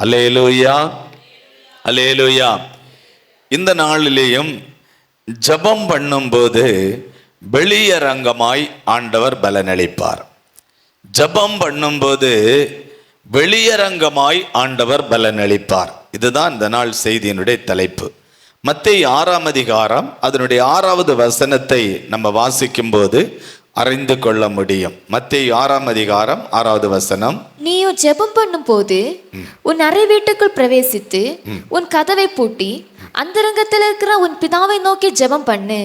அல்லேலூயா alleluia இந்த நாளிலேயும் ஜெபம் பண்ணும்போது வெளியரங்கமாய் ஆண்டவர் பலனளிப்பார். ஜெபம் பண்ணும்போது வெளியரங்கமாய் ஆண்டவர் பலனளிப்பார். இதுதான் இந்த நாள் செய்தியினுடைய தலைப்பு. மத்திய ஆறாம் அதிகாரம் அதனுடைய ஆறாவது வசனத்தை நம்ம வாசிக்கும்போது அறிந்து கொள்ள முடியும். மத்தேயு ஆறாம் அதிகாரம் ஆறாவது வசனம். நீயும் ஜெபம் பண்ணும்போது உன் அறை வீட்டுக்குள் பிரவேசித்து உன் கதவை பூட்டி அந்தரங்கத்தில் இருக்கிற உன் பிதாவை நோக்கி ஜெபம் பண்ணு.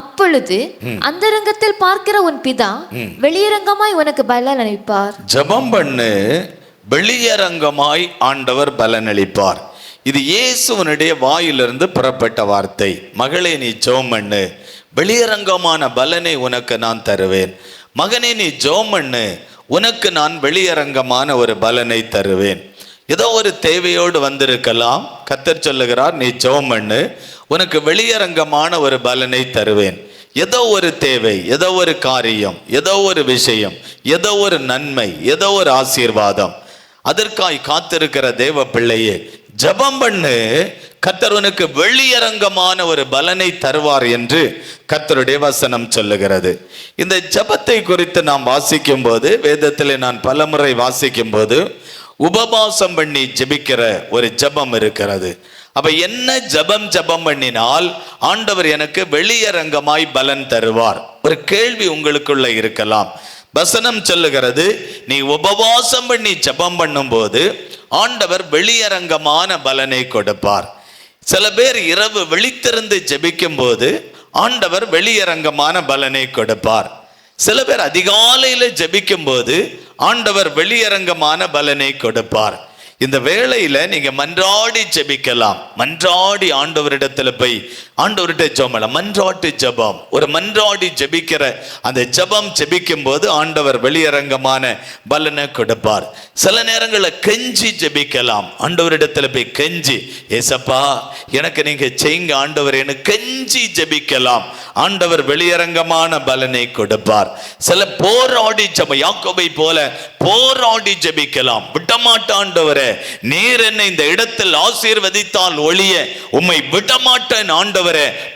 அப்பொழுது அந்தரங்கத்தில் பார்க்கிற உன் பிதா வெளியரங்கமாய் உனக்கு பலன் அளிப்பார். ஜெபம் பண்ணு வெளியரங்கமாய் ஆண்டவர் பலனளிப்பார் இது இயேசுவனுடைய வாயிலிருந்து புறப்பட்ட வார்த்தை. மகளே நீ ஜெபம் பண்ணு. வெளியரங்கமான பலனை உனக்கு நான் தருவேன். மகனே நீ ஜோமண்ணு. உனக்கு நான் வெளியரங்கமான ஒரு பலனை தருவேன். ஏதோ ஒரு தேவையோடு வந்திருக்கலாம். கத்தர் சொல்லுகிறார் நீ ஜோமண்ணு. உனக்கு வெளியரங்கமான ஒரு பலனை தருவேன். ஏதோ ஒரு தேவை ஏதோ ஒரு காரியம் ஏதோ ஒரு விஷயம் ஏதோ ஒரு நன்மை ஏதோ ஒரு ஆசீர்வாதம். அதற்காய் காத்திருக்கிற தேவ பிள்ளையே ஜெபம் பண்ணு கர்த்தர் உனக்கு வெளியரங்கமான ஒரு பலனை தருவார் என்று கத்தருடைய வசனம் சொல்லுகிறது. இந்த ஜெபத்தை குறித்து நாம் வாசிக்கும் போது வேதத்திலே நான் பலமுறை வாசிக்கும் போது உபவாசம் பண்ணி ஜெபிக்கிற ஒரு ஜெபம் இருக்கிறது. அப்ப என்ன ஜெபம் ஜெபம் பண்ணினால் ஆண்டவர் எனக்கு வெளியரங்கமாய் பலன் தருவார். ஒரு கேள்வி உங்களுக்குள்ள இருக்கலாம். வசனம் சொல்லுகிறது நீ உபவாசம் பண்ணி ஜெபம் பண்ணும்போது ஆண்டவர் வெளியரங்கமான பலனை கொடுப்பார். சில பேர் இரவு வெளித்திருந்து ஜெபிக்கும் போது ஆண்டவர் வெளியரங்கமான பலனை கொடுப்பார். சில பேர் அதிகாலையில் ஜெபிக்கும் போது ஆண்டவர் வெளியரங்கமான பலனை கொடுப்பார். இந்த வேளையில நீங்க மன்றாடி ஜெபிக்கலாம். மன்றாடி ஆண்டவரிடத்துல போய் ஆண்டவர்கிட்ட ஜெபம் மன்றாட்டு ஜெபம். ஒரு மன்றாடி ஜெபிக்கிற அந்த ஜெபம் ஜெபிக்கும் போது ஆண்டவர் வெளியரங்கமான பலனை கொடுப்பார். சில நேரங்களில் கெஞ்சி ஜெபிக்கலாம். ஆண்டவரிடத்துல போய் கெஞ்சி ஏசப்பா எனக்கு நீங்க செய்யுங்க ஆண்டவர். எனக்கு கெஞ்சி ஜெபிக்கலாம். ஆண்டவர் வெளியரங்கமான பலனை கொடுப்பார். சில போராடி ஜப யாக்கோபை போல போராடி ஜெபிக்கலாம். விட்டமாட்ட ஆண்டவரே நீர் என்னை இந்த இடத்தில் ஆசீர்வதித்தால் ஒளிய உம்மை விடமாட்டேன் ஆண்டவர்.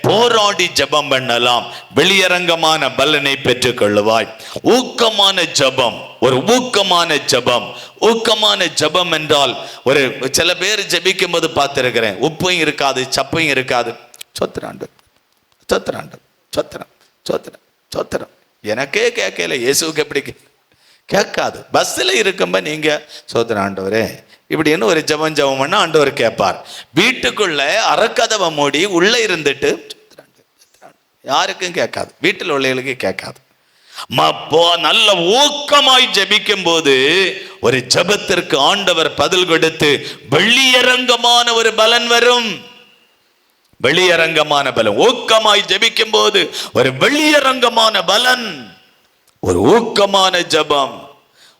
போராடி ஜபம் பண்ணலாம். வெளியரங்கமான பலனை பெற்றுக் கொள்ளுவாய் ஊக்கமான ஜபம் ஒரு ஊக்கமான ஜபம். ஊக்கமான ஜபம் என்றால் ஒரு சில பேர் ஜபிக்கும் போது பார்த்திருக்கிறேன் உப்பும் இருக்காது சப்பையும் இருக்காது. சொத்துறாண்டு சொத்துறாண்டு சொத்திரம் சொத்திரம் சொத்திரம். எனக்கே கேட்கல இயேசுக்கு எப்படி கேட்காது. பஸ்ஸில் இருக்கும்போது நீங்க. சோதர ஆண்டவரே இப்படின்னு ஒரு ஜெபம் ஜபம் பண்ண ஆண்டவர் கேட்பார். வீட்டுக்குள்ள அறக்கதவை மூடி உள்ள இருந்துட்டு யாருக்கும் கேட்காது. வீட்டில் உள்ளவர்களுக்கு கேட்காது. ம- நல்ல ஊக்கமாய் ஜபிக்கும் போது ஒரு ஜெபத்திற்கு ஆண்டவர் பதில் கொடுத்து வெளியரங்கமான ஒரு பலன் வரும். வெளியரங்கமான பலன். ஊக்கமாய் ஜபிக்கும் போது ஒரு வெளியரங்கமான பலன். ஒரு ஊக்கமான ஜெபம்.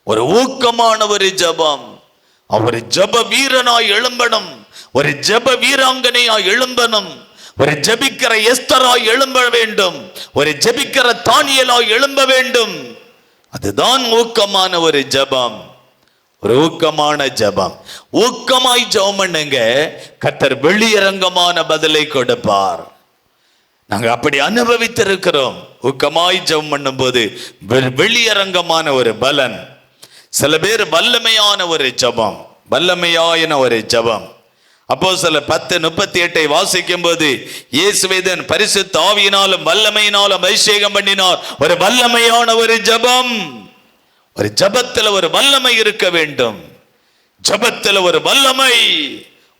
ஒரு ஊக்கமான ஒரு ஜெபம். அவர் ஜெப வீரனாய் எழும்பணும். ஒரு ஜெப வீராங்கனையாய் எழும்பணும். ஒரு ஜபிக்கிற எஸ்தராய் எழும்ப வேண்டும். ஒரு ஜபிக்கிற தானியலாய் எழும்ப வேண்டும். அதுதான் ஊக்கமான ஒரு ஜெபம். ஒரு ஊக்கமான ஜெபம். ஊக்கமாய் ஜெபம் பண்ணுங்க. கத்தர் வெளியரங்கமான பதிலை கொடுப்பார். நாங்கள் அப்படி அனுபவித்திருக்கிறோம். ஊக்கமாய் ஜெபம் பண்ணும்போது வெ- வெளியரங்கமான ஒரு பலன். சில பேர் வல்லமையான ஒரு ஜபம் வல்லமையாயின ஒரு ஜபம். அப்போ சில பத்து முப்பத்தி எட்டை வாசிக்கும் போது இயேசுவேதன் பரிசு தாவியினாலும் வல்லமையினாலும் அபிஷேகம் பண்ணினார். ஒரு வல்லமையான ஒரு ஜெபம். ஒரு ஜபத்தில் ஒரு வல்லமை இருக்க வேண்டும். ஜபத்தில் ஒரு வல்லமை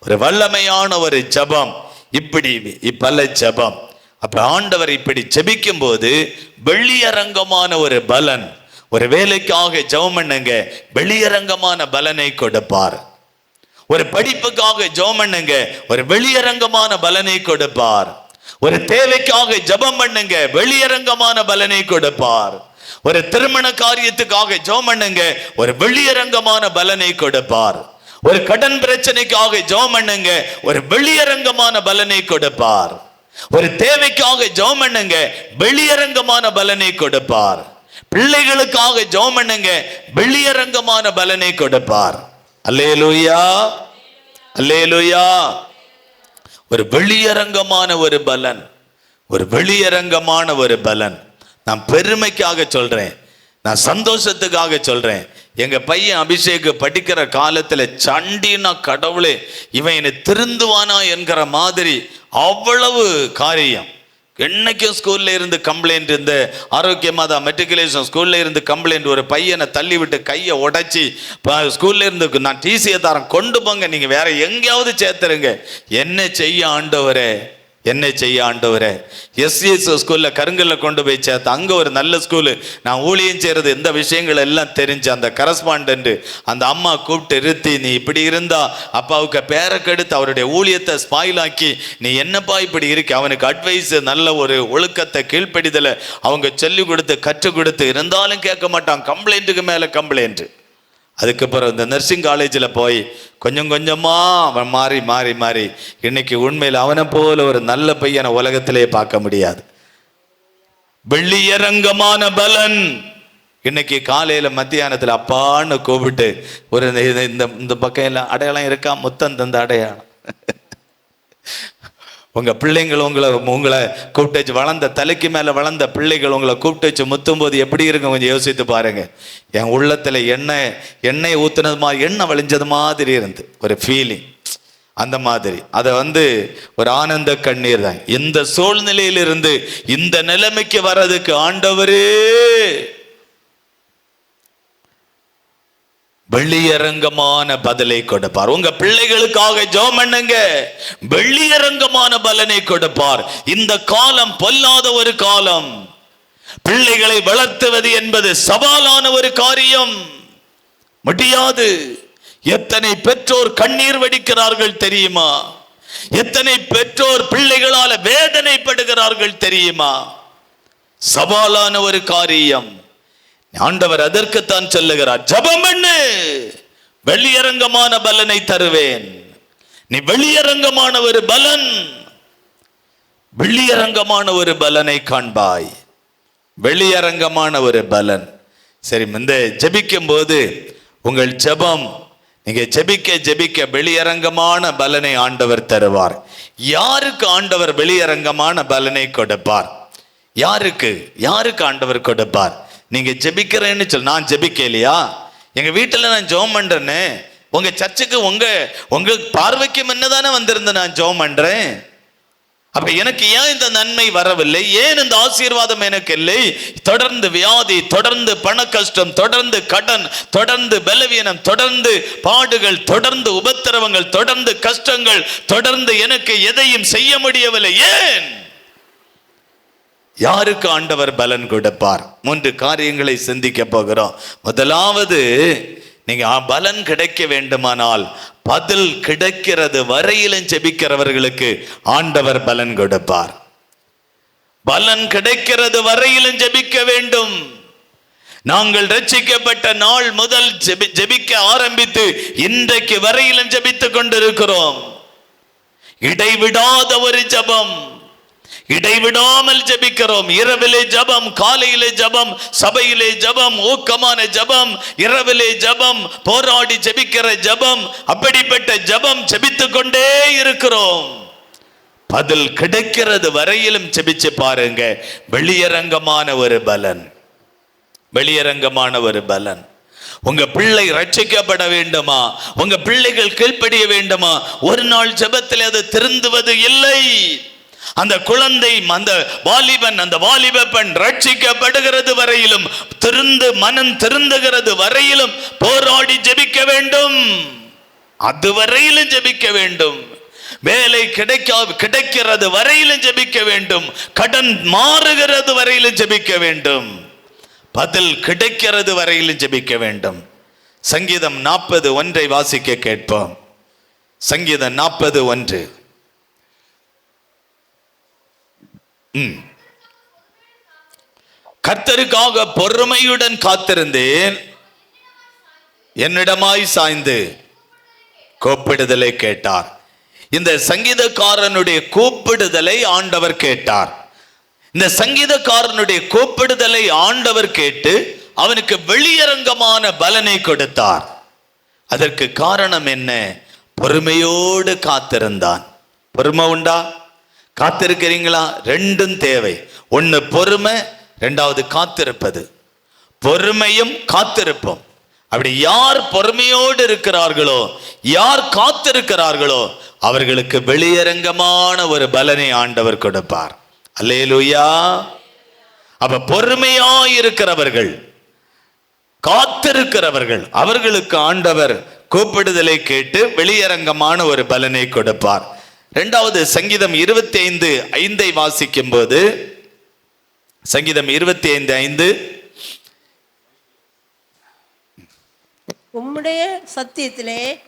ஒரு வல்லமையான ஒரு ஜபம். இப்படி இப்பல ஜபம். அப்ப ஆண்டவர் இப்படி ஜபிக்கும் போது வெள்ளியரங்கமான ஒரு பலன். ஒரு வேலைக்காக ஜெபம் பண்ணுங்க வெளியரங்கமான பலனை கொடுப்பார். ஒரு படிப்புக்காக ஜெபம் பண்ணுங்க ஒரு வெளியரங்கமான பலனை கொடுப்பார். ஒரு தேவைக்காக ஜெபம் பண்ணுங்க வெளியரங்கமான பலனை கொடுப்பார். ஒரு திருமண காரியத்துக்காக ஜெபம் பண்ணுங்க ஒரு வெளியரங்கமான பலனை கொடுப்பார். ஒரு கடன் பிரச்சனைக்காக ஜெபம் பண்ணுங்க ஒரு வெளியரங்கமான பலனை கொடுப்பார். ஒரு தேவைக்காக ஜெபம் பண்ணுங்க வெளியரங்கமான பலனை கொடுப்பார். பிள்ளைகளுக்காக ஜெபம் பண்ணுங்க. வெளியரங்கமான பலனை கொடுப்பார். அல்லேலூயா. அல்லேலூயா. ஒரு வெளியரங்கமான ஒரு பலன். ஒரு வெளியரங்கமான ஒரு பலன். நான் பெருமைக்காக சொல்றேன். நான் சந்தோஷத்துக்காக சொல்றேன். எங்க பையன் அபிஷேக் படிக்கிற காலத்துல சண்டினா கடவுளே இவன் என்னை திருந்துவானா என்கிற மாதிரி அவ்வளவு காரியம். என்னைக்கும் ஸ்கூல்ல இருந்து கம்ப்ளைண்ட் இந்த ஆரோக்கியமாதா மெட்ரிகுலேஷன் ஸ்கூல்ல இருந்து கம்ப்ளைண்ட் ஒரு பையனை தள்ளி விட்டு கையை உடைச்சி ஸ்கூல்ல இருந்து நான் டிசியை தரேன் கொண்டு போங்க நீங்க வேற எங்கேயாவது சேர்த்துருங்க. என்ன செய்ய ஆண்டவரே? என்ன செய்ய ஆண்டவரே. எஸ்எஸ் ஸ்கூலில் கருங்கல்ல கொண்டு போய் சேர்த்து. அங்கே ஒரு நல்ல ஸ்கூலு. நான் ஊழியம் செய்கிறது இந்த விஷயங்கள் எல்லாம் தெரிஞ்சு அந்த கரஸ்பாண்டன்ட் அந்த அம்மா கூப்பிட்டு இருத்தி நீ இப்படி இருந்தா அப்பாவுக்கு பேரை கெடுத்து அவருடைய ஊழியத்தை ஸ்பாயில் ஆக்கி நீ என்னப்பா இப்படி இருக்கு? அவனுக்கு அட்வைஸ் நல்ல ஒரு ஒழுக்கத்தை கீழ்ப்படிதலை. அவங்க சொல்லி கொடுத்து கற்றுக் கொடுத்து இருந்தாலும் கேட்க மாட்டான். கம்ப்ளைண்ட்டுக்கு மேலே கம்ப்ளைண்ட்டு அதுக்கப்புறம் இந்த நர்சிங் காலேஜில் போய் கொஞ்சம் கொஞ்சமாக அவன் மாறி மாறி மாறி இன்னைக்கு உண்மையில் அவனை போல ஒரு நல்ல பையனை உலகத்திலே பார்க்க முடியாது. வெள்ளியரங்கமான பலன். இன்னைக்கு காலையில் மத்தியானத்தில் அப்பான்னு கூப்பிட்டு ஒரு இந்த- இந்த இந்த பக்கம் எல்லாம் அடையாளம் இருக்கா? முத்தம் தந்த அடையாளம். உங்க பிள்ளைங்கள் உங்களை உங்களை கூப்பிட்டு வச்சு வளர்ந்த தலைக்கு மேல வளர்ந்த பிள்ளைகள் உங்களை கூப்பிட்டு வச்சு முத்தும் போது எப்படி இருக்கும்? கொஞ்சம் யோசித்து பாருங்க. என் உள்ளத்துல எண்ணெய் எண்ணெய் ஊத்துனது மாதிரி எண்ணெய் வழிஞ்சது மாதிரி இருந்து. ஒரு ஃபீலிங் அந்த மாதிரி. அதை வந்து ஒரு ஆனந்த கண்ணீர் தான். இந்த சூழ்நிலையிலிருந்து இந்த நிலைமைக்கு வர்றதுக்கு ஆண்டவரே! வெள்ளியரங்கமான பதிலை கொடுப்பார். உங்க பிள்ளைகளுக்காக ஜெபம் பண்ணுங்க. வெள்ளியரங்கமான பலனை கொடுப்பார். இந்த காலம் பொல்லாத ஒரு காலம். பிள்ளைகளை வளர்த்துவது என்பது சவாலான ஒரு காரியம். முடியாது. எத்தனை பெற்றோர் கண்ணீர் வடிக்கிறார்கள் தெரியுமா? எத்தனை பெற்றோர் பிள்ளைகளால வேதனைப்படுகிறார்கள் தெரியுமா? சவாலான ஒரு காரியம். ஆண்டவர் அதற்குத்தான் சொல்லுகிறார் ஜெபம் பண்ணு வெளியரங்கமான பலனை தருவேன். நீ வெளியரங்கமான ஒரு பலன் வெளியரங்கமான ஒரு பலனை காண்பாய். வெளியரங்கமான ஒரு பலன். சரி இந்த ஜபிக்கும் போது உங்கள் ஜெபம் நீங்க ஜெபிக்க ஜெபிக்க வெளியரங்கமான பலனை ஆண்டவர் தருவார். யாருக்கு ஆண்டவர் வெளியரங்கமான பலனை கொடுப்பார்? யாருக்கு? யாருக்கு ஆண்டவர் கொடுப்பார்? நீங்கள் ஜெபிக்கிறேன்னு சொல் நான் ஜெபிக்கலையா? எங்கள் வீட்டில் நான் ஜெபம் பண்ணுறேன்னு உங்கள் சர்ச்சுக்கு உங்கள் உங்கள் பார்வைக்கு முன்னதானே வந்திருந்தேன் நான் ஜெபம் பண்ணுறேன் அப்ப எனக்கு ஏன் இந்த நன்மை வரவில்லை? ஏன் இந்த ஆசீர்வாதம் எனக்கு இல்லை? தொடர்ந்து வியாதி தொடர்ந்து பண கஷ்டம் தொடர்ந்து கடன் தொடர்ந்து பலவீனம் தொடர்ந்து பாடுகள் தொடர்ந்து உபத்திரவங்கள் தொடர்ந்து கஷ்டங்கள் தொடர்ந்து எனக்கு எதையும் செய்ய முடியவில்லை. ஏன்? யாருக்கு ஆண்டவர் பலன் கொடுப்பார்? மூன்று காரியங்களை சிந்திக்க போகிறோம். முதலாவது நீங்க பலன் கிடைக்க வேண்டுமானால் பதில் கிடைக்கிறது வரையிலும் ஜெபிக்கிறவர்களுக்கு ஆண்டவர் பலன் கொடுப்பார். பலன் கிடைக்கிறது வரையிலும் ஜெபிக்க வேண்டும். நாங்கள் ரட்சிக்கப்பட்ட நாள் முதல் ஜெபி- ஜெபிக்க ஆரம்பித்து இன்றைக்கு வரையிலும் ஜெபித்துக் கொண்டிருக்கிறோம். இடைவிடாத ஒரு ஜெபம். இடைவிடாமல் ஜெபிக்கிறோம். இரவிலே ஜெபம் காலையிலே ஜெபம் சபையிலே ஜெபம் ஊக்கமான ஜெபம் இரவிலே ஜெபம் போராடி ஜெபிக்கிற ஜெபம் அப்படிப்பட்ட ஜெபம் ஜபித்து கொண்டே இருக்கிறோம். பதில் கிடைக்கிறது வரையிலும் ஜெபிச்சு பாருங்க. வெளியரங்கமான ஒரு பலன். வெளியரங்கமான ஒரு பலன். உங்க பிள்ளை ரட்சிக்கப்பட வேண்டுமா? உங்க பிள்ளைகள் கீழ்ப்படிய வேண்டுமா? ஒரு நாள் ஜெபத்தில் அது திருந்துவது இல்லை. அந்த குழந்தை அந்த வாலிபன் அந்த வாலிப பெண் ரட்சிக்கப்படுகிறது வரையிலும் திருந்து மனம் திருந்துகிறது வரையிலும் போராடி ஜெபிக்க வேண்டும். அது வரையிலும் ஜெபிக்க வேண்டும். வேலை கிடைக்கா கிடைக்கிறது வரையிலும் ஜெபிக்க வேண்டும். கடன் மாறுகிறது வரையிலும் ஜெபிக்க வேண்டும். பதில் கிடைக்கிறது வரையிலும் ஜெபிக்க வேண்டும். சங்கீதம் நாற்பது ஒன்றை வாசிக்க கேட்போம். சங்கீதம் நாற்பது ஒன்று. கர்த்தருக்காக பொறுமையுடன் காத்திருந்தேன். என்னிடமாய் சாய்ந்து கூப்பிடுதலை கேட்டார். இந்த சங்கீதக்காரனுடைய கூப்பிடுதலை ஆண்டவர் கேட்டார். இந்த சங்கீதக்காரனுடைய கூப்பிடுதலை ஆண்டவர் கேட்டு அவனுக்கு வெளியரங்கமான பலனை கொடுத்தார். அதற்கு காரணம் என்ன? பொறுமையோடு காத்திருந்தான். பொறுமை உண்டா? காத்திருக்கிறீங்களா? ரெண்டும் தேவை. ஒன்று பொறுமை ரெண்டாவது காத்திருப்பது. பொறுமையும் காத்திருப்பும். அப்படி யார் பொறுமையோடு இருக்கிறார்களோ யார் காத்திருக்கிறார்களோ அவர்களுக்கு வெளியரங்கமான ஒரு பலனை ஆண்டவர் கொடுப்பார். அல்லேலூயா. அப்ப பொறுமையா இருக்கிறவர்கள் காத்திருக்கிறவர்கள் அவர்களுக்கு ஆண்டவர் கூப்பிடுதலை கேட்டு வெளியரங்கமான ஒரு பலனை கொடுப்பார். இரண்டாவது சங்கீதம் இருபத்தி ஐந்து ஐந்தை வாசிக்கும் போது சங்கீதம் இருபத்தி ஐந்து. ஐந்து உம்முடைய சத்தியத்திலே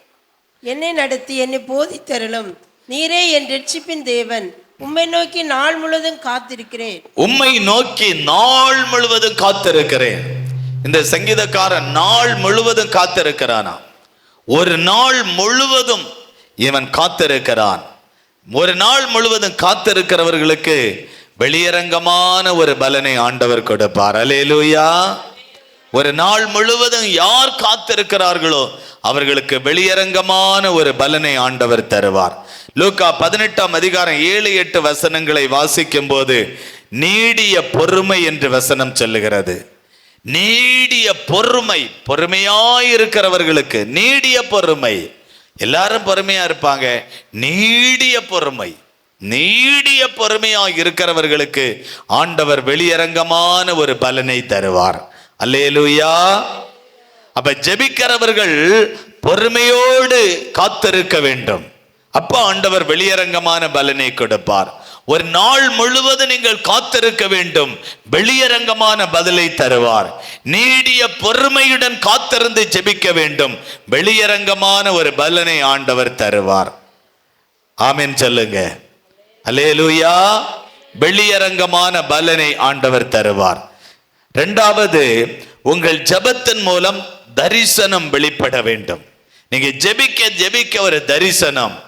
என்னை நடத்தி என்னை போதித்தருளும். நீரே என் ரட்சிப்பின் தேவன். உம்மை நோக்கி நாள் முழுவதும் காத்திருக்கிறேன். உம்மை நோக்கி நாள் முழுவதும் காத்திருக்கிறேன். இந்த சங்கீதக்காரன் நாள் முழுவதும் காத்திருக்கிறானா? ஒரு நாள் முழுவதும் இவன் காத்திருக்கிறான். ஒரு நாள் முழுவதும் காத்திருக்கிறவர்களுக்கு வெளியரங்கமான ஒரு பலனை ஆண்டவர் கொடுப்பார். அலேலூயா ஒரு நாள் முழுவதும் யார் காத்திருக்கிறார்களோ அவர்களுக்கு வெளியரங்கமான ஒரு பலனை ஆண்டவர் தருவார். லூக்கா பதினெட்டாம் அதிகாரம் ஏழு எட்டு வசனங்களை வாசிக்கும் போது நீடிய பொறுமை என்று வசனம் சொல்லுகிறது. நீடிய பொறுமை பொறுமையாயிருக்கிறவர்களுக்கு நீடிய பொறுமை. எல்லாரும் பொறுமையா இருப்பாங்க. நீடிய பொறுமை. நீடிய பொறுமையா இருக்கிறவர்களுக்கு ஆண்டவர் வெளியரங்கமான ஒரு பலனை தருவார். அல்லேலூயா. அப்ப ஜெபிக்கிறவர்கள் பொறுமையோடு காத்திருக்க வேண்டும். அப்ப ஆண்டவர் வெளியரங்கமான பலனை கொடுப்பார். ஒரு நாள் முழுவதும் நீங்கள் காத்திருக்க வேண்டும். வெளியரங்கமான பதிலை தருவார். நீடிய பொறுமையுடன் காத்திருந்து ஜெபிக்க வேண்டும். வெளியரங்கமான ஒரு பலனை ஆண்டவர் தருவார். ஆமீன் சொல்லுங்க. அல்லேலூயா. வெளியரங்கமான பலனை ஆண்டவர் தருவார். ரெண்டாவது உங்கள் ஜெபத்தின் மூலம் தரிசனம் வெளிப்பட வேண்டும். நீங்க ஜெபிக்க ஜெபிக்க ஒரு தரிசனம்.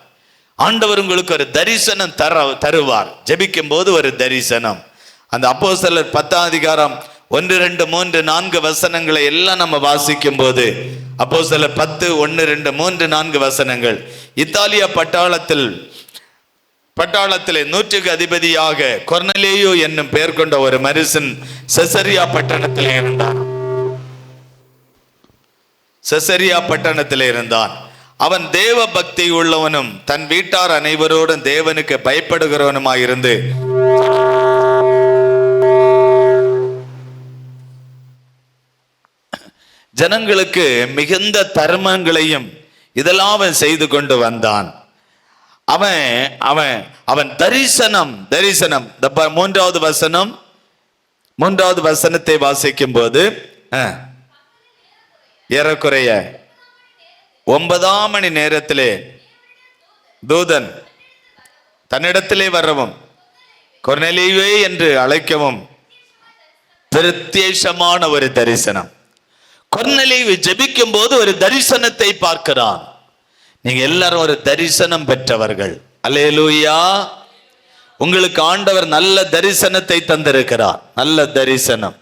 ஆண்டவர் உங்களுக்கு ஒரு தரிசனம் தர தருவார். ஜபிக்கும் போது ஒரு தரிசனம். அந்த அப்போஸ்தலர் பத்தாம் அதிகாரம் ஒன்று ரெண்டு மூன்று நான்கு வசனங்களை எல்லாம் நம்ம வாசிக்கும் போது அப்போ சில பத்து ஒன்று ரெண்டு மூன்று நான்கு வசனங்கள். இத்தாலியா பட்டாளத்தில் பட்டாளத்திலே நூற்றுக்கு அதிபதியாக கொர்னலேயோ என்னும் பெயர் கொண்ட ஒரு மனுஷன் செசரியா பட்டணத்திலே இருந்தான். செசரியா பட்டணத்திலே இருந்தான். அவன் தேவ பக்தி உள்ளவனும் தன் வீட்டார் அனைவரோடும் தேவனுக்கு பயப்படுகிறவனுமாயிருந்து. ஜனங்களுக்கு மிகுந்த தர்மங்களையும் இதெல்லாம் அவன் செய்து கொண்டு வந்தான். அவன் அவன் அவன் தரிசனம் தரிசனம். ப- மூன்றாவது வசனம் மூன்றாவது வசனத்தை வாசிக்கும் போது அஹ், ஏறக்குறைய ஒன்பதாம் மணி நேரத்திலே தூதன் தன்னிடத்திலே வரவும் கொர்நெலியுவே என்று அழைக்கவும் பிரத்யேஷமான ஒரு தரிசனம். கொர்நெலியு ஜபிக்கும் போது ஒரு தரிசனத்தை பார்க்கிறான். நீங்க எல்லாரும் ஒரு தரிசனம் பெற்றவர்கள். அலேலூயா உங்களுக்கு ஆண்டவர் நல்ல தரிசனத்தை தந்திருக்கிறார். நல்ல தரிசனம்.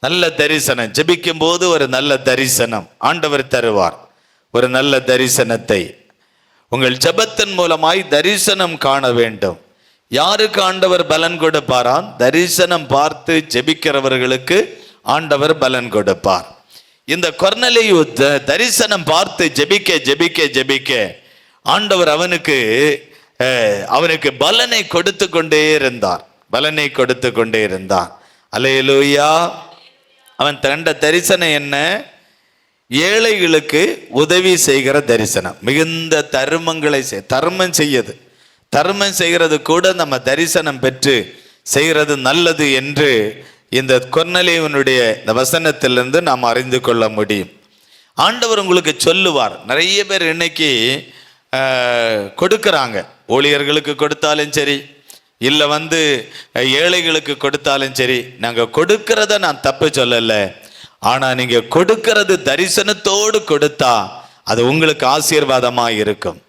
நல்ல தரிசனம். ஜபிக்கும் போது ஒரு நல்ல தரிசனம் ஆண்டவர் தருவார். ஒரு நல்ல தரிசனத்தை. உங்கள் ஜெபத்தின் மூலமாய் தரிசனம் காண வேண்டும். யாருக்கு ஆண்டவர் பலன் கொடுப்பாராம்? தரிசனம் பார்த்து ஜெபிக்கிறவர்களுக்கு ஆண்டவர் பலன் கொடுப்பார். இந்த கொர்னலையு த- தரிசனம் பார்த்து ஜெபிக்க ஜெபிக்க ஜெபிக்க ஆண்டவர் அவனுக்கு அவனுக்கு பலனை கொடுத்து கொண்டே இருந்தார். பலனை கொடுத்து கொண்டே இருந்தான் அலையலூயா அவன் திரண்ட தரிசனம் என்ன? ஏழைகளுக்கு உதவி செய்கிற தரிசனம். மிகுந்த தருமங்களை செய் தர்மம் செய்யுது. தர்மம் செய்கிறது கூட நம்ம தரிசனம் பெற்று செய்கிறது நல்லது என்று இந்த கொர்நலியவனுடைய இந்த வசனத்திலிருந்து நாம் அறிந்து கொள்ள முடியும். ஆண்டவர் உங்களுக்கு சொல்லுவார். நிறைய பேர் இன்னைக்கு கொடுக்குறாங்க கொடுக்கறாங்க. ஊழியர்களுக்கு கொடுத்தாலும் சரி இல்லை வந்து ஏழைகளுக்கு கொடுத்தாலும் சரி நாங்கள் கொடுக்கிறத நான் தப்பு சொல்லலை. ஆனால் நீங்கள் கொடுக்கறது தரிசனத்தோடு கொடுத்தா அது உங்களுக்கு ஆசீர்வாதமாக இருக்கும்.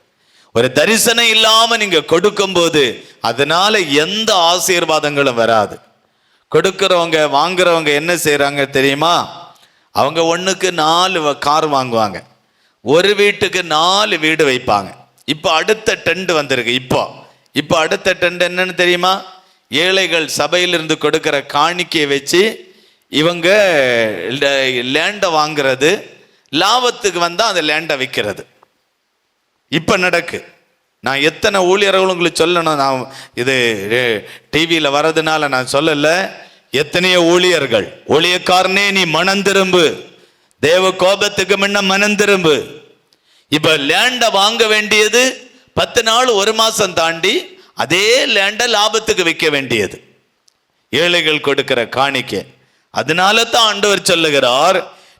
ஒரு தரிசனம் இல்லாம நீங்க கொடுக்கும்போது அதனால எந்த ஆசீர்வாதங்களும் வராது. கொடுக்கிறவங்க வாங்குறவங்க என்ன செய்யறாங்க தெரியுமா? அவங்க ஒண்ணுக்கு நாலு வ- கார் வாங்குவாங்க. ஒரு வீட்டுக்கு நாலு வீடு வைப்பாங்க. இப்போ அடுத்த டெண்ட் வந்திருக்கு இப்போ. இப்போ அடுத்த டெண்ட் என்னன்னு தெரியுமா? ஏழைகள் சபையிலிருந்து கொடுக்கிற காணிக்கையை வச்சு இவங்க லேண்டை வாங்குறது லாபத்துக்கு வந்தால் அந்த லேண்டை விற்கிறது இப்போ நடக்கு. நான் எத்தனை ஊழியர்கள் உங்களுக்கு சொல்லணும்? நான் இது டிவியில் வர்றதுனால நான் சொல்லலை. எத்தனையோ ஊழியர்கள். ஊழியக்காரனே நீ மனம் திரும்பு. தேவ கோபத்துக்கு முன்ன மனம் திரும்பு. இப்போ லேண்டை வாங்க வேண்டியது பத்து நாள் ஒரு மாதம் தாண்டி அதே லேண்டை லாபத்துக்கு விற்க வேண்டியது. ஏழைகள் கொடுக்கிற காணிக்கை. அதனால தான் ஆண்டவர் சொல்லுகிறார்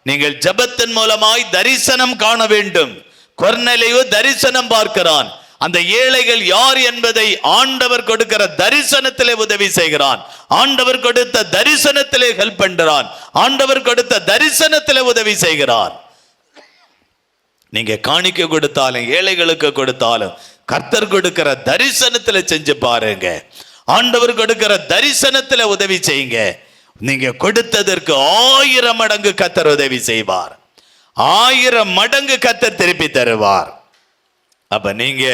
நீங்கள் ஜெபத்தின் மூலமாய் தரிசனம் காண வேண்டும். கொர்நேலியு தரிசனம் பார்க்கிறான். அந்த ஏழைகள் யார் என்பதை ஆண்டவர் கொடுக்கிற தரிசனத்திலே உதவி செய்கிறான். ஆண்டவர் கொடுத்த தரிசனத்திலே ஹெல்ப் பண்றான். ஆண்டவர் கொடுத்த தரிசனத்திலே உதவி செய்கிறான் நீங்க காணிக்க கொடுத்தாலும் ஏழைகளுக்கு கொடுத்தாலும் கர்த்தர் கொடுக்கிற தரிசனத்துல செஞ்சு பாருங்க. ஆண்டவர் கொடுக்கிற தரிசனத்துல உதவி செய்யுங்க. நீங்க கொடுத்ததற்கு ஆயிரம் மடங்கு கத்தர் உதவி செய்வார். ஆயிரம் மடங்கு கத்தர் திருப்பி தருவார். அப்ப நீங்க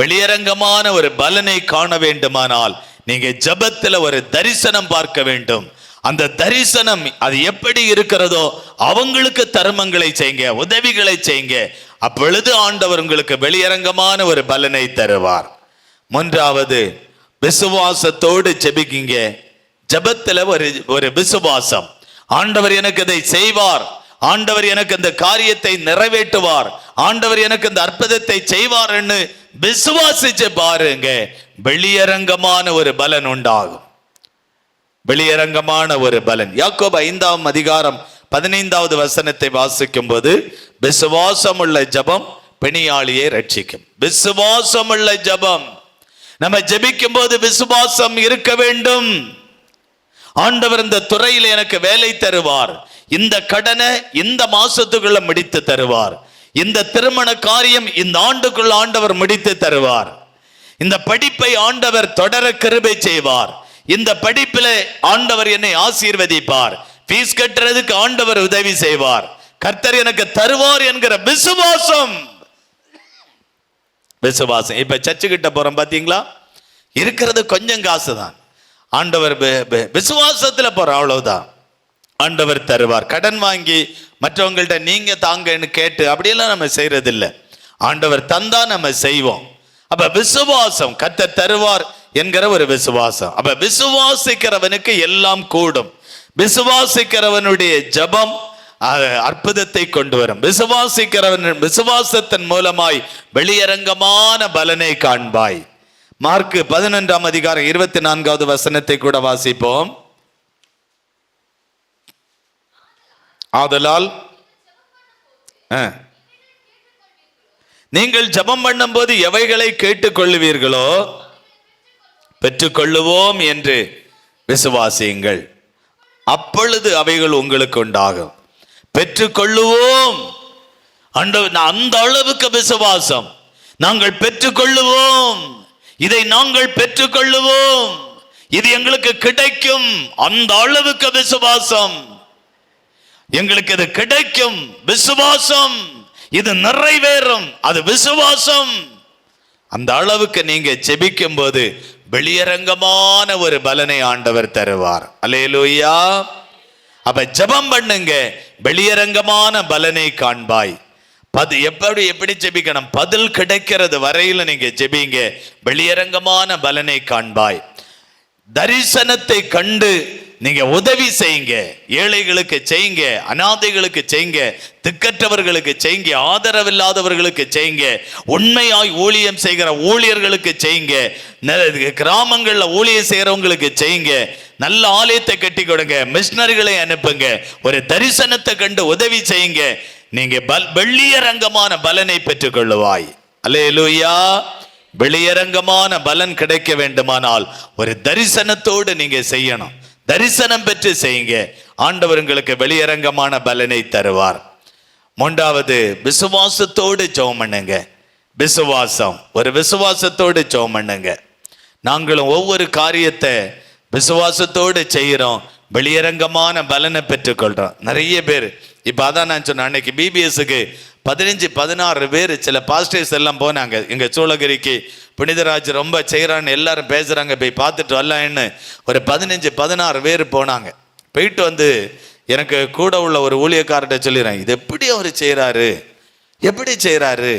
வெளியரங்கமான ஒரு பலனை காண வேண்டுமானால் நீங்க ஜபத்துல ஒரு தரிசனம் பார்க்க வேண்டும். அந்த தரிசனம் அது எப்படி இருக்கிறதோ அவங்களுக்கு தர்மங்களை செய்யுங்க உதவிகளை செய்யுங்க அப்பொழுது ஆண்டவர் உங்களுக்கு வெளியரங்கமான ஒரு பலனை தருவார். மூன்றாவது விசுவாசத்தோடு ஜெபிக்கிங்க. ஜெபத்துல ஒரு ஒரு விசுவாசம். ஆண்டவர் எனக்கு இதை செய்வார். ஆண்டவர் எனக்கு இந்த காரியத்தை நிறைவேற்றுவார். ஆண்டவர் எனக்கு இந்த அற்புதத்தை செய்வார்னு விசுவாசிச்சு பாருங்க. வெளியரங்கமான ஒரு பலன் உண்டாகும். வெளியரங்கமான ஒரு பலன். யாக்கோப் ஐந்தாம் அதிகாரம் பதினைந்தாவது வசனத்தை வாசிக்கும் போது விசுவாசம் உள்ள ஜபம் பெணியாளியை ரட்சிக்கும். விசுவாசம் உள்ள ஜபம். நம்ம ஜபிக்கும் போது விசுவாசம் இருக்க வேண்டும். ஆண்டவர் இந்த துறையில் எனக்கு வேலை தருவார். இந்த கடனை இந்த மாசத்துக்குள்ள முடித்து தருவார். இந்த திருமண காரியம் இந்த ஆண்டுக்குள்ள ஆண்டவர் முடித்து தருவார். இந்த படிப்பை ஆண்டவர் தொடர கிருபை செய்வார். இந்த படிப்பில் ஆண்டவர் என்னை ஆசீர்வதிப்பார். ஃபீஸ் கட்டுறதுக்கு ஆண்டவர் உதவி செய்வார். கர்த்தர் எனக்கு தருவார் என்கிற விசுவாசம். விசுவாசம். இப்ப சர்ச்சு கிட்ட போறோம் பாத்தீங்களா? இருக்கிறது கொஞ்சம் காசு தான் ஆண்டவர் வி- வி- விசுவாசத்துல போறோம் அவ்வளவுதான். ஆண்டவர் தருவார். கடன் வாங்கி மற்றவங்கள்ட்ட நீங்க தாங்கன்னு கேட்டு அப்படியெல்லாம் நம்ம செய்யறது ஆண்டவர் தந்தா நம்ம செய்வோம். அப்ப விசுவாசம் கத்த தருவார் என்கிற ஒரு விசுவாசம். அப்ப விசுவாசிக்கிறவனுக்கு எல்லாம் கூடும். விசுவாசிக்கிறவனுடைய ஜெபம் அற்புதத்தை கொண்டு வரும். விசுவாசிக்கிறவன் விசுவாசத்தின் மூலமாய் வெளியரங்கமான பலனை காண்பாய். மார்க்கு பதினொன்றாம் அதிகாரம் இருபத்தி நான்காவது வசனத்தை கூட வாசிப்போம். ஆதலால் ஆ. நீங்கள் ஜெபம் பண்ணும்போது எவைகளை கேட்டுக்கொள்ளுவீர்களோ பெற்றுக்கொள்ளுவோம் என்று விசுவாசியுங்கள். அப்பொழுது அவைகள் உங்களுக்கு உண்டாகும். பெற்றுக்கொள்ளுவோம். ஆண்டவர் அந்த அளவுக்கு விசுவாசம். நாங்கள் பெற்றுக்கொள்ளுவோம். இதை நாங்கள் பெற்றுக்கொள்ளுவோம். இது எங்களுக்கு கிடைக்கும். அந்த அளவுக்கு விசுவாசம். எங்களுக்கு இது கிடைக்கும். விசுவாசம். இது நிறைவேறும். அது விசுவாசம். அந்த அளவுக்கு நீங்க ஜெபிக்கும் போது வெளியரங்கமான ஒரு பலனை ஆண்டவர் தருவார். அல்லேலூயா. அப்ப ஜெபம் பண்ணுங்க. வெளியரங்கமான பலனை காண்பாய். பது எப்படி எப்படி ஜெபிக்கணும்? பதில் கிடைக்கிறது வரையில நீங்க ஜெபிங்க. வெளியரங்கமான பலனை காண்பாய். தரிசனத்தை கண்டு நீங்க உதவி செய்யுங்க. ஏழைகளுக்கு செய்யுங்க அனாதைகளுக்கு செய்யுங்க திக்கற்றவர்களுக்கு செய்யுங்க ஆதரவில்லாதவர்களுக்கு செய்யுங்க உண்மையாய் ஊழியம் செய்கிற ஊழியர்களுக்கு செய்யுங்க ந- ஊழியம் செய்கிறவங்களுக்கு செய்யுங்க நல்ல ஆலயத்தை கட்டி கொடுங்க மிஷினரிகளை அனுப்புங்க ஒரு தரிசனத்தை கண்டு உதவி செய்யுங்க நீங்க பல் வெள்ளியரங்கமான பலனை பெற்றுக்கொள்ளுவாய். அல்லேலூயா. வெளியரங்கமான பலன் கிடைக்க வேண்டுமானால் ஒரு தரிசனத்தோடு நீங்க செய்யணும். தரிசனம் பெற்று செய்யுங்க. ஆண்டவர் உங்களுக்கு வெளியரங்கமான பலனை தருவார். மூன்றாவது விசுவாசத்தோடு ஜெபம் பண்ணுங்க. விசுவாசம். ஒரு விசுவாசத்தோடு ஜெபம் பண்ணுங்க. நாங்களும் ஒவ்வொரு காரியத்தை விசுவாசத்தோடு செய்கிறோம். வெளியரங்கமான பலனை பெற்றுக்கொள்கிறோம் நிறைய பேர் இப்போ அதான் நான் சொன்னேன் அன்னைக்கு பிபிஎஸ்க்கு பதினஞ்சு பதினாறு பேர் சில பாஸ்டர்ஸ் எல்லாம் போனாங்க. இங்கே சூளகிரிக்கு புனிதராஜ் ரொம்ப செய்கிறான்னு எல்லாரும் பேசுகிறாங்க போய் பார்த்துட்டு வரலான்னு. ஒரு பதினஞ்சு பதினாறு பேர் போனாங்க. போயிட்டு வந்து எனக்கு கூட உள்ள ஒரு ஊழியக்கார்ட்ட சொல்லிடுறேன் இது எப்படி அவர் செய்கிறாரு எப்படி செய்கிறாரு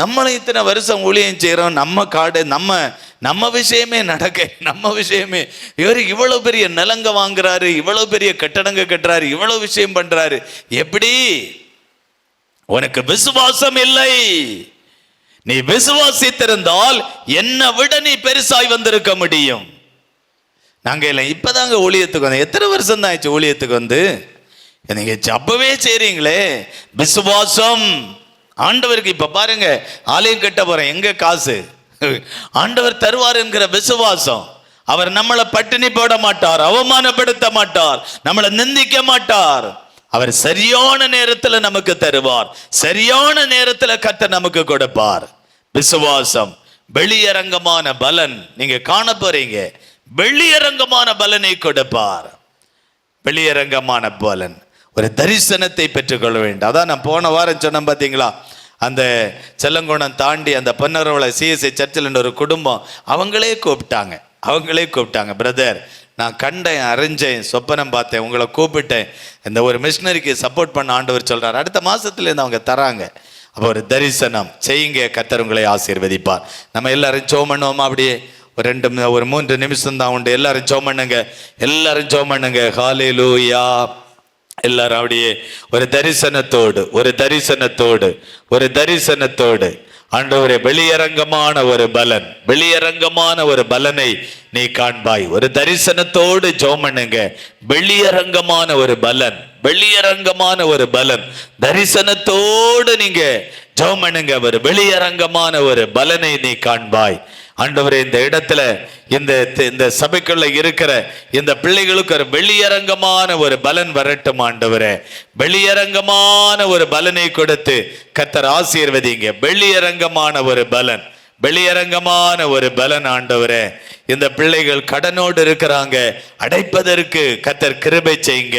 நம்மளை இத்தனை வருஷம் ஊழியம் செய்கிறோம் நம்ம காடு நம்ம நம்ம விஷயமே நடக்க நம்ம விஷயமே. இவர் இவ்வளோ பெரிய நிலங்க வாங்குறாரு இவ்வளோ பெரிய கட்டடங்க கட்டுறாரு இவ்வளோ விஷயம் பண்ணுறாரு எப்படி? உனக்கு விசுவாசம் இல்லை. நீ விசுவாசித்திருந்தால் என்னை விட நீ பெருசாய் வந்திருக்க முடியும். நாங்க இல்லை இப்பதாங்க ஊழியத்துக்கு வந்தோம். எத்தனை வருஷம் தான் ஆயிடுச்சு ஊழியத்துக்கு வந்து? நீங்க அப்பவே செய்றீங்களே. விசுவாசம். ஆண்டவருக்கு இப்ப பாருங்க ஆலயம் கட்ட போறேன். எங்க காசு? ஆண்டவர் தருவார் என்கிற விசுவாசம். அவர் நம்மளை பட்டினி போட மாட்டார் அவமானப்படுத்த மாட்டார் நம்மளை நிந்திக்க மாட்டார். அவர் சரியான நேரத்துல நமக்கு தருவார். சரியான நேரத்துல கத்த நமக்கு கொடுப்பார். விசுவாசம் வெளியரங்கமான பலன் நீங்க காண போறீங்க. வெளியரங்கமான பலனை கொடுப்பார். வெளியரங்கமான பலன். ஒரு தரிசனத்தை பெற்றுக்கொள்ள வேண்டும். அதான் நான் போன வாரம் சொன்னேன் பார்த்தீங்களா அந்த செல்லங்குணம் தாண்டி அந்த பொன்னரவளை சிஎஸ்ஐ சர்ச்சில் ஒரு குடும்பம் அவங்களே கூப்பிட்டாங்க. அவங்களே கூப்பிட்டாங்க பிரதர் நான் கண்டேன் அறிஞ்சேன் சொப்பனம் பார்த்தேன் உங்களை கூப்பிட்டேன். இந்த ஒரு மிஷினரிக்கு சப்போர்ட் பண்ண ஆண்டவர் சொல்கிறார் அடுத்த மாதத்துலேருந்து அவங்க தராங்க. அப்போ ஒரு தரிசனம் செய்யுங்க கத்தர் உங்களை ஆசீர்வதிப்பார். நம்ம எல்லாரும் ஜோம் பண்ணுவோமா அப்படியே? ஒரு ரெண்டு ஒரு மூன்று நிமிஷம் தான் உண்டு. எல்லாரும் ஜோம் பண்ணுங்க. எல்லாரும் ஜோம் பண்ணுங்க. லூயா எல்லாரும் அப்படியே ஒரு தரிசனத்தோடு ஒரு தரிசனத்தோடு ஒரு தரிசனத்தோடு. ஆண்டவரே வெளியரங்கமான ஒரு பலன் வெளியரங்கமான ஒரு பலனை நீ காண்பாய். ஒரு தரிசனத்தோடு ஜோமனுங்க வெளியரங்கமான ஒரு பலன் வெளியரங்கமான ஒரு பலன். தரிசனத்தோடு நீங்க ஜோமனுங்க ஒரு வெளியரங்கமான ஒரு பலனை நீ காண்பாய். ஆண்டவரே இந்த இடத்துல இந்த இந்த சபைக்குள்ள இருக்கிற இந்த பிள்ளைகளுக்கு ஒரு வெளியரங்கமான ஒரு பலன் வரட்டும் ஆண்டவரே. வெளியரங்கமான ஒரு பலனை கொடுத்து கத்தர் ஆசீர்வதிங்க வெளியரங்கமான ஒரு பலன். வெளியரங்கமான ஒரு பலன் ஆண்டவரே. இந்த பிள்ளைகள் கடனோடு இருக்கிறாங்க. அடைப்பதற்கு கத்தர் கிருபை செய்யுங்க.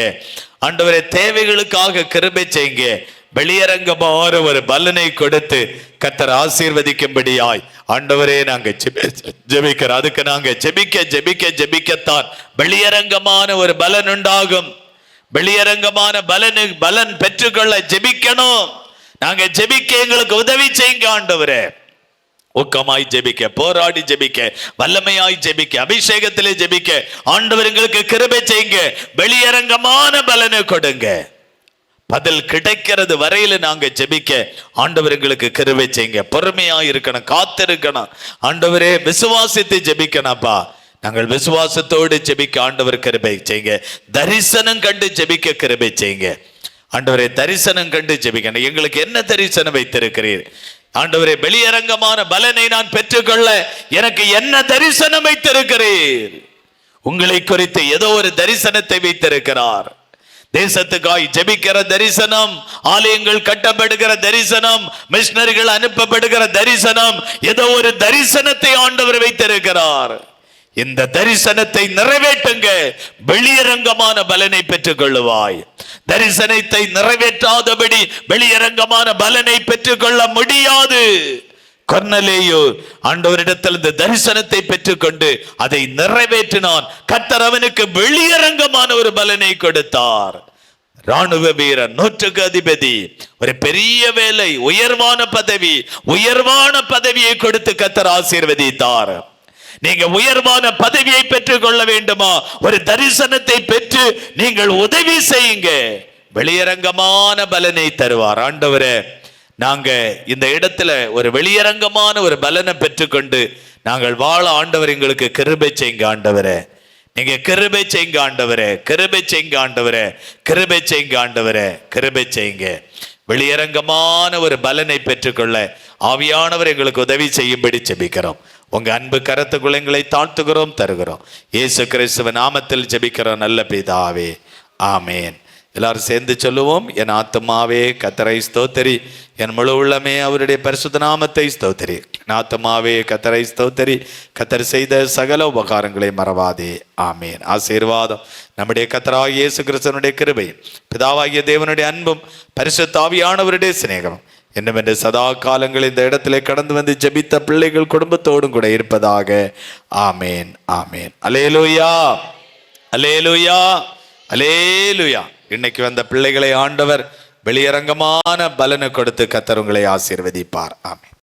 ஆண்டவரே தேவைகளுக்காக கிருபை செய்யுங்க. வெளியரங்கமான ஒரு பலனை கொடுத்து கத்தர் ஆசீர்வதிக்கும்படியாய். ஆண்டவரே நாங்க ஜெபி- ஜெபிக்கிறோம். அதுக்கு நாங்க ஜெபிக்க ஜெபிக்க ஜெபிக்கத்தான். வெளியரங்கமான ஒரு பலன் உண்டாகும். வெளியரங்கமான பலனு பலன் பெற்றுக்கொள்ள ஜெபிக்கணும். நாங்க ஜெபிக்க எங்களுக்கு உதவி செய்யுங்க ஆண்டவரே. ஊக்கமாய் ஜெபிக்க போராடி ஜெபிக்க வல்லமையாய் ஜெபிக்க அபிஷேகத்திலே ஜெபிக்க ஆண்டவர் எங்களுக்கு கிருபை செய்யுங்க. வெளியரங்கமான பலனை கொடுங்க. பதில் கிடைக்கிறது வரையில நாங்க ஜெபிக்க. ஆண்டவர் எங்களுக்கு கருவை செய்யுங்க. பொறுமையா இருக்கணும் காத்திருக்கணும். ஆண்டவரே விசுவாசித்து ஜெபிக்கணும்ப்பா. நாங்கள் விசுவாசத்தோடு ஜெபிக்க ஆண்டவர் கிருபை செய்யுங்க. தரிசனம் கண்டு ஜெபிக்க கிருபை செய்யுங்க. ஆண்டவரே தரிசனம் கண்டு ஜெபிக்கணும். எங்களுக்கு என்ன தரிசனம் வைத்திருக்கிறீர்? ஆண்டவரே வெளியரங்கமான பலனை நான் பெற்றுக்கொள்ள எனக்கு என்ன தரிசனம் வைத்திருக்கிறீர்? உங்களை குறித்து ஏதோ ஒரு தரிசனத்தை வைத்திருக்கிறார். தேசத்துக்காய் ஜெபிக்கிற தரிசனம் ஆலயங்கள் கட்டப்படுகிற தரிசனம் மிஷினரிகள் அனுப்பப்படுகிற தரிசனம் ஏதோ ஒரு தரிசனத்தை ஆண்டவர் வைத்திருக்கிறார். இந்த தரிசனத்தை நிறைவேற்றுங்க. வெளியரங்கமான பலனை பெற்றுக் கொள்ளுவாய் தரிசனத்தை நிறைவேற்றாதபடி வெளியரங்கமான பலனை பெற்றுக்கொள்ள முடியாது. கொர்னலேயோ ஆண்டவரிடத்தில் இந்த தரிசனத்தை பெற்றுக்கொண்டு அதை நிறைவேற்றினான். கத்தர் அவனுக்கு வெளியரங்கமான ஒரு பலனை கொடுத்தார். ராணுவ வீரன் நூற்றுக்கு அதிபதி ஒரு பெரிய வேலை உயர்வான பதவி உயர்வான பதவியை கொடுத்து கத்தர் ஆசீர்வதித்தார். நீங்க உயர்வான பதவியை பெற்றுக் கொள்ள வேண்டுமா? ஒரு தரிசனத்தை பெற்று நீங்கள் உதவி செய்யுங்க. வெளியரங்கமான பலனை தருவார். ஆண்டவரே நாங்க இந்த இடத்துல ஒரு வெளியரங்கமான ஒரு பலனை பெற்றுக்கொண்டு நாங்கள் வாழ ஆண்டவர் எங்களுக்கு கிருபை செய்யுங்க ஆண்டவரே. நீங்க கிருபை செய்யுங்க ஆண்டவரே கிருபை செய்யுங்க ஆண்டவரே கிருபை செய்யுங்க ஆண்டவரே கிருபை செய்யுங்க. வெளியரங்கமான ஒரு பலனை பெற்றுக்கொள்ள ஆவியானவர் எங்களுக்கு உதவி செய்யும்படி ஜெபிக்கிறோம். உங்க அன்பு கரத்துக்குள்ள எங்களை தாழ்த்துகிறோம் தருகிறோம். இயேசு கிறிஸ்துவ நாமத்தில் ஜெபிக்கிறோம் நல்ல பிதாவே. ஆமேன். எல்லாரும் சேர்ந்து சொல்லுவோம் என் ஆத்துமாவே கத்தரை ஸ்தோத்தரி. என் முழு உள்ளமே அவருடைய பரிசுத்த நாமத்தை ஸ்தோத்தரி. நாத்தமாவே கத்தரை ஸ்தோத்தரி. கத்தர் செய்த சகல உபகாரங்களை மறவாதே. ஆமேன். ஆசீர்வாதம் நம்முடைய கத்தராகிய இயேசு கிறிஸ்தனுடைய கிருபையும் பிதாவாகிய தேவனுடைய அன்பும் பரிசுத்தாவியானவருடைய சிநேகமும் என்று சதா காலங்கள் இந்த இடத்திலே கடந்து வந்து ஜெபித்த பிள்ளைகள் குடும்பத்தோடும் கூட இருப்பதாக. ஆமேன். ஆமேன். அலேலுயா அலேலுயா அலேலுயா இன்னைக்கு வந்த பிள்ளைகளை ஆண்டவர் வெளியரங்கமான பலனை கொடுத்து கத்தர் உங்களை ஆசீர்வதிப்பார். ஆமே